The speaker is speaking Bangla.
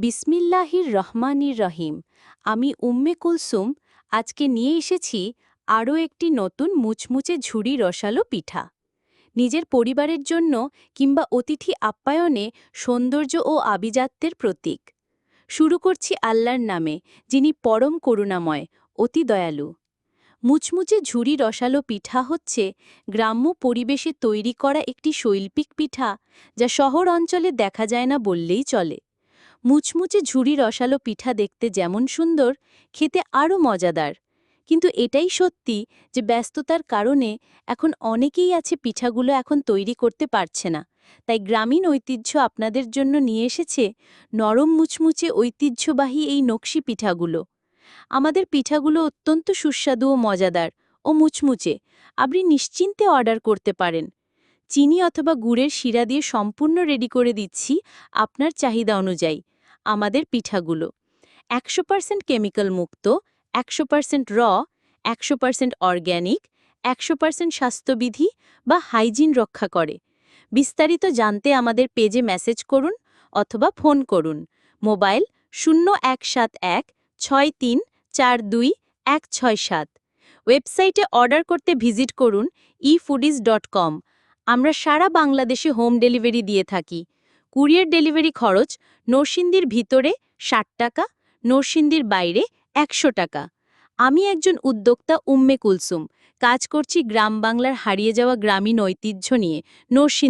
বিসমিল্লাহির রহমানির রহিম। আমি উম্মে কুলসুম, আজকে নিয়ে এসেছি আরও একটি নতুন মুচমুচে ঝুড়ি রসালো পিঠা। নিজের পরিবারের জন্য কিংবা অতিথি আপ্যায়নে সৌন্দর্য ও আভিজাত্যের প্রতীক। শুরু করছি আল্লাহর নামে, যিনি পরম করুণাময়, অতি দয়ালু। মুচমুচে ঝুড়ি রসালো পিঠা হচ্ছে গ্রাম্য পরিবেশে তৈরি করা একটি শৈল্পিক পিঠা যা শহর অঞ্চলে দেখা যায় না বললেই চলে। মুচমুচে ঝুড়ি রসালো পিঠা দেখতে যেমন সুন্দর, খেতে আরও মজাদার। কিন্তু এটাই সত্যি যে ব্যস্ততার কারণে এখন অনেকেই আছে পিঠাগুলো এখন তৈরি করতে পারছে না। তাই গ্রামীণ ঐতিহ্য আপনাদের জন্য নিয়ে এসেছে নরম মুচমুচে ঐতিহ্যবাহী এই নকশি পিঠাগুলো। আমাদের পিঠাগুলো অত্যন্ত সুস্বাদু ও মজাদার ও মুচমুচে, আপনি নিশ্চিন্তে অর্ডার করতে পারেন। চিনি অথবা গুড়ের শিরা দিয়ে সম্পূর্ণ রেডি করে দিচ্ছি আপনার চাহিদা অনুযায়ী। আমাদের পিঠাগুলো। একশো পার্সেন্ট কেমিক্যাল মুক্ত, একশো পার্সেন্ট র একশো পার্সেন্ট অর্গ্যানিক একশো পার্সেন্ট স্বাস্থ্যবিধি বা হাইজিন রক্ষা করে। বিস্তারিত জানতে আমাদের পেজে মেসেজ করুন অথবা ফোন করুন। মোবাইল শূন্য এক সাত এক, ছয় তিন, চার দুই, এক ছয় সাত। ওয়েবসাইটে অর্ডার করতে ভিজিট করুন ইফুডিজ ডট কম আমরা সারা বাংলাদেশে হোম ডেলিভারি দিয়ে থাকি। কুরিয়ার ডেলিভারি খরচ নরসিংদীর ভিতরে ষাট টাকা, নরসিংদীর বাইরে একশো টাকা। আমি একজন উদ্যোক্তা উম্মে কুলসুম। কাজ করছি গ্রাম বাংলার হারিয়ে যাওয়া গ্রামীণ ঐতিহ্য নিয়ে নরসিংদী